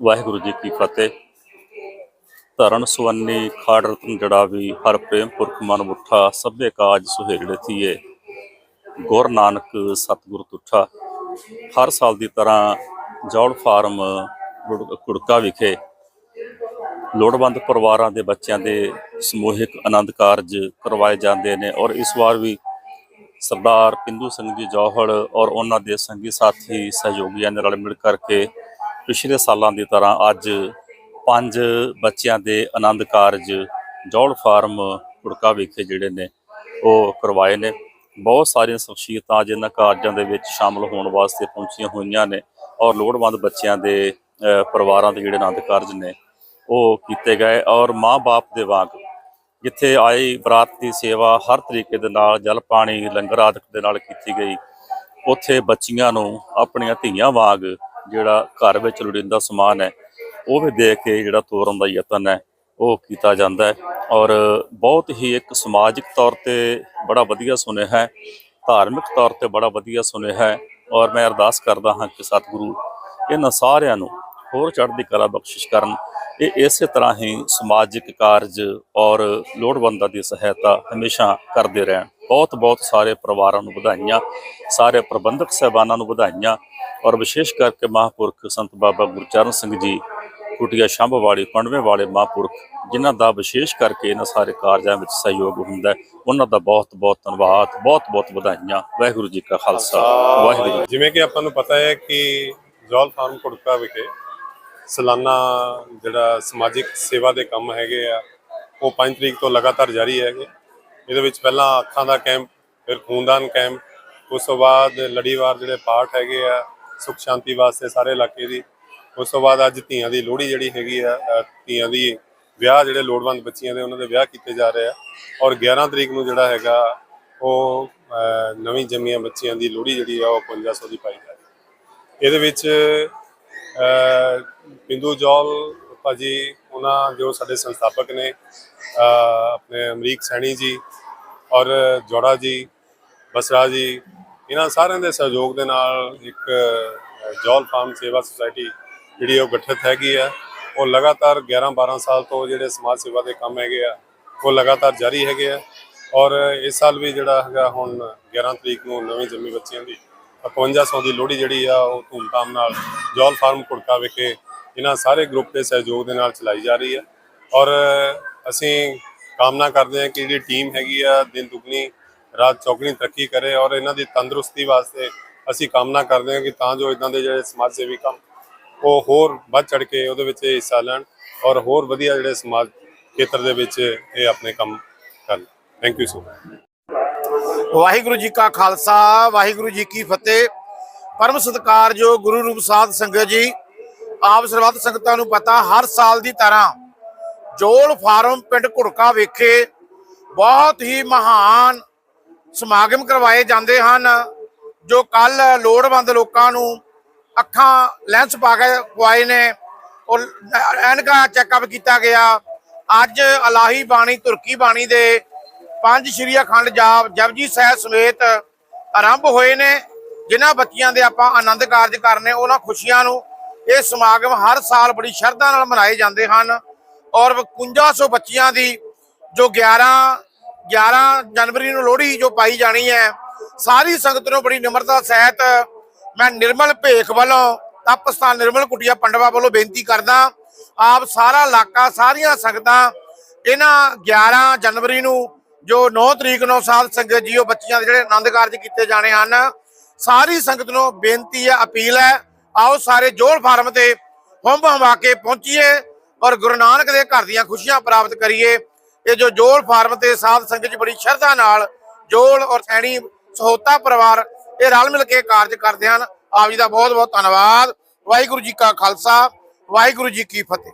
ਵਾਹਿਗੁਰੂ ਜੀ ਕੀ ਫਤਿਹ। ਧਰਨ ਸੁਵੰਨੀ ਖਾੜ ਰਤਨ ਜੜਾਵੀ ਹਰ ਪ੍ਰੇਮ ਪੁਰਖ ਮਨ ਮੁੱਠਾ, ਸਭੇ ਕਾਜ ਸੁਹੇੜੇ ਥੀਏ ਗੁਰ ਨਾਨਕ ਸਤਿਗੁਰ ਤੁਠਾ। ਹਰ ਸਾਲ ਦੀ ਤਰ੍ਹਾਂ ਜੌੜ ਫਾਰਮ ਰੁੜ- ਕੁੜਕਾ ਵਿਖੇ ਲੋੜਵੰਦ ਪਰਿਵਾਰਾਂ ਦੇ ਬੱਚਿਆਂ ਦੇ ਸਮੂਹਿਕ ਆਨੰਦ ਕਾਰਜ ਕਰਵਾਏ ਜਾਂਦੇ ਨੇ ਔਰ ਇਸ ਵਾਰ ਵੀ ਸਰਦਾਰ ਪਿੰਦੂ ਸਿੰਘ ਜੀ ਜੌਹਲ ਔਰ ਉਹਨਾਂ ਦੇ ਸੰਗੀ ਸਾਥੀ ਸਹਿਯੋਗੀਆਂ ਦੇ ਨਾਲ ਮਿਲ ਕਰਕੇ ਪਿਛਲੇ ਸਾਲਾਂ ਦੀ ਤਰ੍ਹਾਂ ਅੱਜ ਪੰਜ ਬੱਚਿਆਂ ਦੇ ਆਨੰਦ ਕਾਰਜ ਜੌਲ ਫਾਰਮ ਕੁੜਕਾ ਵਿਖੇ ਜਿਹੜੇ ਨੇ ਉਹ ਕਰਵਾਏ ਨੇ। ਬਹੁਤ ਸਾਰੀਆਂ ਸ਼ਖਸੀਅਤਾਂ ਅੱਜ ਇਹਨਾਂ ਕਾਰਜਾਂ ਦੇ ਵਿੱਚ ਸ਼ਾਮਲ ਹੋਣ ਵਾਸਤੇ ਪਹੁੰਚੀਆਂ ਹੋਈਆਂ ਨੇ ਔਰ ਲੋੜਵੰਦ ਬੱਚਿਆਂ ਦੇ ਪਰਿਵਾਰਾਂ ਦੇ ਜਿਹੜੇ ਆਨੰਦ ਕਾਰਜ ਨੇ ਉਹ ਕੀਤੇ ਗਏ ਔਰ ਮਾਂ-ਬਾਪ ਦੇ ਵਾਂਗ ਜਿੱਥੇ ਆਈ ਬਰਾਤ ਦੀ ਸੇਵਾ ਹਰ ਤਰੀਕੇ ਦੇ ਨਾਲ ਜਲ ਪਾਣੀ, ਲੰਗਰ ਆਦਿ ਦੇ ਨਾਲ ਕੀਤੀ ਗਈ, ਉੱਥੇ ਬੱਚੀਆਂ ਨੂੰ ਆਪਣੀਆਂ ਧੀਆਂ ਵਾਂਗ ਜਿਹੜਾ ਘਰ ਵਿੱਚ ਲੋੜੀਂਦਾ ਸਮਾਨ ਹੈ, ਉਹ ਵੀ ਦੇ ਕੇ ਜਿਹੜਾ ਤੋਰਨ ਦਾ ਯਤਨ ਹੈ, ਉਹ ਕੀਤਾ ਜਾਂਦਾ ਹੈ। ਔਰ ਬਹੁਤ ਹੀ ਇੱਕ ਸਮਾਜਿਕ ਤੌਰ ਤੇ ਬੜਾ ਵਧੀਆ ਸੁਨੇਹਾ ਹੈ, ਧਾਰਮਿਕ ਤੌਰ ਤੇ ਬੜਾ ਵਧੀਆ ਸੁਨੇਹਾ ਹੈ। ਔਰ ਮੈਂ ਅਰਦਾਸ ਕਰਦਾ ਹਾਂ ਕਿ ਸਤਿਗੁਰੂ ਇਹਨਾਂ ਸਾਰਿਆਂ ਨੂੰ ਹੋਰ ਚੜ੍ਹਦੀ ਕਲਾ ਬਖਸ਼ਿਸ਼ ਕਰਨ। ਇਹ ਇਸੇ ਤਰ੍ਹਾਂ ਹੀ ਸਮਾਜਿਕ ਕਾਰਜ ਔਰ ਲੋੜਵੰਦਾਂ ਦੀ ਸਹਾਇਤਾ ਹਮੇਸ਼ਾ ਕਰਦੇ ਰਹਿਣ। ਬਹੁਤ ਬਹੁਤ ਸਾਰੇ ਪਰਿਵਾਰਾਂ ਨੂੰ ਵਧਾਈਆਂ, ਸਾਰੇ ਪ੍ਰਬੰਧਕ ਸਹਿਬਾਨਾਂ ਨੂੰ ਵਧਾਈਆਂ। ਔਰ ਵਿਸ਼ੇਸ਼ ਕਰਕੇ ਮਹਾਂਪੁਰਖ ਸੰਤ ਬਾਬਾ ਗੁਰਚਰਨ ਸਿੰਘ ਜੀ ਕੁਟੀਆ ਸ਼ੰਭ ਵਾਲੀ ਪੰਡਵੇਂ ਵਾਲੇ ਮਹਾਂਪੁਰਖ, ਜਿਨ੍ਹਾਂ ਦਾ ਵਿਸ਼ੇਸ਼ ਕਰਕੇ ਇਹਨਾਂ ਸਾਰੇ ਕਾਰਜਾਂ ਵਿੱਚ ਸਹਿਯੋਗ ਹੁੰਦਾ ਹੈ, ਉਹਨਾਂ ਦਾ ਬਹੁਤ ਬਹੁਤ ਧੰਨਵਾਦ, ਬਹੁਤ ਬਹੁਤ ਵਧਾਈਆਂ, ਵਾਹਿਗੁਰੂ ਜੀ ਕਾ ਖਾਲਸਾ, ਵਾਹਿਗੁਰੂ ਜੀ ਜਿਵੇਂ ਕਿ ਆਪਾਂ ਨੂੰ ਪਤਾ ਹੈ ਕਿ ਜੌਲ ਫਾਰਮ ਕੁੜਕਾ ਵਿਖੇ ਸਾਲਾਨਾ ਜਿਹੜਾ ਸਮਾਜਿਕ ਸੇਵਾ ਦੇ ਕੰਮ ਹੈਗੇ ਆ, ਉਹ 5 ਤਰੀਕ ਤੋਂ ਲਗਾਤਾਰ ਜਾਰੀ ਹੈਗੇ ਇਹਦੇ ਵਿੱਚ ਪਹਿਲਾਂ ਅੱਖਾਂ ਦਾ ਕੈਂਪ, ਫਿਰ ਖੂਨਦਾਨ ਕੈਂਪ, ਉਸ ਤੋਂ ਬਾਅਦ ਲੜੀਵਾਰ ਜਿਹੜੇ ਪਾਠ ਹੈਗੇ ਆ ਸੁਖ ਸ਼ਾਂਤੀ ਵਾਸਤੇ ਸਾਰੇ ਇਲਾਕੇ ਦੀ। ਉਸ ਤੋਂ ਬਾਅਦ ਅੱਜ ਧੀਆਂ ਦੀ ਲੋਹੜੀ ਜਿਹੜੀ ਹੈਗੀ ਆ ਅ, ਧੀਆਂ ਦੀ ਵਿਆਹ ਜਿਹੜੇ ਲੋੜਵੰਦ ਬੱਚੀਆਂ ਦੇ ਉਹਨਾਂ ਦੇ ਵਿਆਹ ਕੀਤੇ ਜਾ ਰਹੇ ਆ। ਔਰ 11 ਤਰੀਕ ਨੂੰ ਜਿਹੜਾ ਹੈਗਾ ਉਹ ਅ, ਨਵੀਂ ਜੰਮੀਆਂ ਬੱਚੀਆਂ ਦੀ ਲੋਹੜੀ ਜਿਹੜੀ ਆ ਉਹ 5500 ਦੀ ਪਾਈ ਜਾ ਰਹੀ ਹੈ। ਇਹਦੇ ਵਿੱਚ ਅਹ, ਬਿੰਦੂ ਜੌਲ ਭਾਜੀ ਉਹਨਾਂ ਜੋ ਸਾਡੇ ਸੰਸਥਾਪਕ ਨੇ ਅਹ, ਆਪਣੇ ਅਮਰੀਕ ਸੈਣੀ ਜੀ ਔਰ ਜੋੜਾ ਜੀ ਬਸਰਾ ਜੀ ਇਹਨਾਂ ਸਾਰਿਆਂ ਦੇ ਸਹਿਯੋਗ ਦੇ ਨਾਲ ਇੱਕ ਜੌਲ ਫਾਰਮ ਸੇਵਾ ਸੁਸਾਇਟੀ ਜਿਹੜੀ ਉਹ ਗਠਿਤ ਹੈਗੀ ਆ ਉਹ ਲਗਾਤਾਰ 11 12 ਸਾਲ ਤੋਂ ਜਿਹੜੇ ਸਮਾਜ ਸੇਵਾ ਦੇ ਕੰਮ ਹੈਗੇ ਆ, ਉਹ ਲਗਾਤਾਰ ਜਾਰੀ ਹੈਗੇ ਆ। ਔਰ ਇਸ ਸਾਲ ਵੀ ਜਿਹੜਾ ਹੈਗਾ ਹੁਣ 11 ਤਰੀਕ ਨੂੰ ਨਵੇਂ ਜੰਮੀ ਬੱਚਿਆਂ ਦੀ 5500 ਦੀ ਲੋਹੜੀ ਜਿਹੜੀ ਆ, ਉਹ ਧੂਮਧਾਮ ਨਾਲ ਜੌਲ ਫਾਰਮ ਕੁੜਕਾ ਵਿਖੇ ਇਹਨਾਂ ਸਾਰੇ ਗਰੁੱਪ ਦੇ ਸਹਿਯੋਗ ਦੇ ਨਾਲ ਚਲਾਈ ਜਾ ਰਹੀ ਹੈ। ਔਰ ਅਸੀਂ ਕਾਮਨਾ ਕਰਦੇ ਹਾਂ ਕਿ ਜਿਹੜੀ ਟੀਮ ਹੈਗੀ ਆ, ਦਿਨ ਦੁਗਣੀ ਰਾਜ ਚੌਗਣੀ ਤਰੱਕੀ ਕਰੇ ਔਰ ਇਹਨਾਂ ਦੀ ਤੰਦਰੁਸਤੀ ਵਾਸਤੇ ਅਸੀਂ ਕਾਮਨਾ ਕਰਦੇ ਹਾਂ ਕਿ ਤਾਂ ਜੋ ਇਦਾਂ ਦੇ ਜਿਹੜੇ ਸਮਾਜ ਸੇਵੀ ਕੰਮ, ਉਹ ਹੋਰ ਵੱਧ ਚੜ ਕੇ ਉਹਦੇ ਵਿੱਚ ਹਿੱਸਾ ਲੈਣ ਔਰ ਹੋਰ ਵਧੀਆ ਜਿਹੜੇ ਸਮਾਜ ਖੇਤਰ ਦੇ ਵਿੱਚ ਇਹ ਆਪਣੇ ਕੰਮ ਕਰਨ। Thank you so much Waheguru ji ਕਾ ਖਾਲਸਾ, ਵਾਹਿਗੁਰੂ ਜੀ ਕੀ ਫਤਿਹ। ਪਰਮ ਸਤਕਾਰ ਜੋ ਗੁਰੂ ਰੂਪ ਸਾਧ ਸੰਗਤ ਜੀ, ਆਪ ਸਰਬੱਤ ਸੰਗਤਾਂ ਨੂੰ ਪਤਾ ਹਰ ਸਾਲ ਦੀ ਤਰ੍ਹਾਂ ਜੋਲ ਫਾਰਮ ਪਿੰਡ ਘੁੜਕਾ ਵੇਖੇ ਬਹੁਤ ਹੀ ਮਹਾਨ ਸਮਾਗਮ ਕਰਵਾਏ ਜਾਂਦੇ ਹਨ, ਜੋ ਕੱਲ ਲੋੜਵੰਦ ਲੋਕਾਂ ਨੂੰ ਅੱਖਾਂ ਲੈਂਸ ਪਾ ਕੇ ਪਵਾਏ ਨੇ। ਔਰ ਐਨਕਾ ਚੈੱਕਅਪ ਕੀਤਾ ਗਿਆ। ਅੱਜ ਅਲਾਹੀ ਬਾਣੀ, ਤੁਰਕੀ ਬਾਣੀ ਦੇ ਪੰਜ ਸ਼੍ਰੀ ਅਖੰਡ ਜਾਪ ਜਪਜੀ ਸਾਹਿਬ ਸਮੇਤ ਆਰੰਭ ਹੋਏ ਨੇ। ਜਿਨ੍ਹਾਂ ਬੱਚਿਆਂ ਦੇ ਆਪਾਂ ਆਨੰਦ ਕਾਰਜ ਕਰਨੇ, ਉਹਨਾਂ ਖੁਸ਼ੀਆਂ ਨੂੰ ਇਹ ਸਮਾਗਮ ਹਰ ਸਾਲ ਬੜੀ ਸ਼ਰਧਾ ਨਾਲ ਮਨਾਏ ਜਾਂਦੇ ਹਨ। ਔਰ 5500 ਬੱਚਿਆਂ ਦੀ ਜੋ 11 11 ਜਨਵਰੀ ਨੂੰ ਲੋਹੜੀ ਜੋ ਪਾਈ ਜਾਣੀ ਹੈ, ਸਾਰੀ ਸੰਗਤ ਨੂੰ ਬੜੀ ਨਿਮਰਤਾ ਸਹਿਤ ਮੈਂ ਨਿਰਮਲ ਭੇਖ ਵੱਲੋਂ, ਤਪਸਥਾਨ ਨਿਰਮਲ ਕੁਟੀਆ ਪੰਡਵਾ ਵੱਲੋਂ ਬੇਨਤੀ ਕਰਦਾ, ਆਪ ਸਾਰਾ ਇਲਾਕਾ, ਸਾਰੀਆਂ ਸੰਗਤਾਂ ਇਹਨਾਂ 11 ਜਨਵਰੀ ਨੂੰ ਜੋ 9 ਤਰੀਕ ਨੂੰ ਸਾਧ ਸੰਗਤ ਜੀਓ ਬੱਚਿਆਂ ਦੇ ਜਿਹੜੇ ਆਨੰਦ ਕਾਰਜ ਕੀਤੇ ਜਾਣੇ ਹਨ, ਸਾਰੀ ਸੰਗਤ ਨੂੰ ਬੇਨਤੀ ਹੈ, ਅਪੀਲ ਹੈ, ਆਓ ਸਾਰੇ ਜੋੜ ਫਾਰਮ ਤੇ ਹੁੰਮ ਹਮਾ ਕੇ ਪਹੁੰਚੀਏ ਔਰ ਗੁਰੂ ਨਾਨਕ ਦੇ ਘਰ ਦੀਆਂ ਖੁਸ਼ੀਆਂ ਪ੍ਰਾਪਤ ਕਰੀਏ। ਇਹ ਜੋ ਜੋੜ ਫਾਰਮ ਤੇ ਸਾਧ ਸੰਗਤ ਜੀ ਬੜੀ ਸ਼ਰਧਾ ਨਾਲ ਜੋਲ ਔਰ ਸੈਣੀ ਸਹੋਤਾ ਪਰਿਵਾਰ ਇਹ ਰਲ ਮਿਲ ਕੇ ਕਾਰਜ ਕਰਦੇ ਹਨ। ਆਪ ਜੀ ਦਾ ਬਹੁਤ ਬਹੁਤ ਧੰਨਵਾਦ। ਵਾਹਿਗੁਰੂ ਜੀ ਕਾ ਖਾਲਸਾ, ਵਾਹਿਗੁਰੂ ਜੀ ਕੀ ਫਤਿਹ।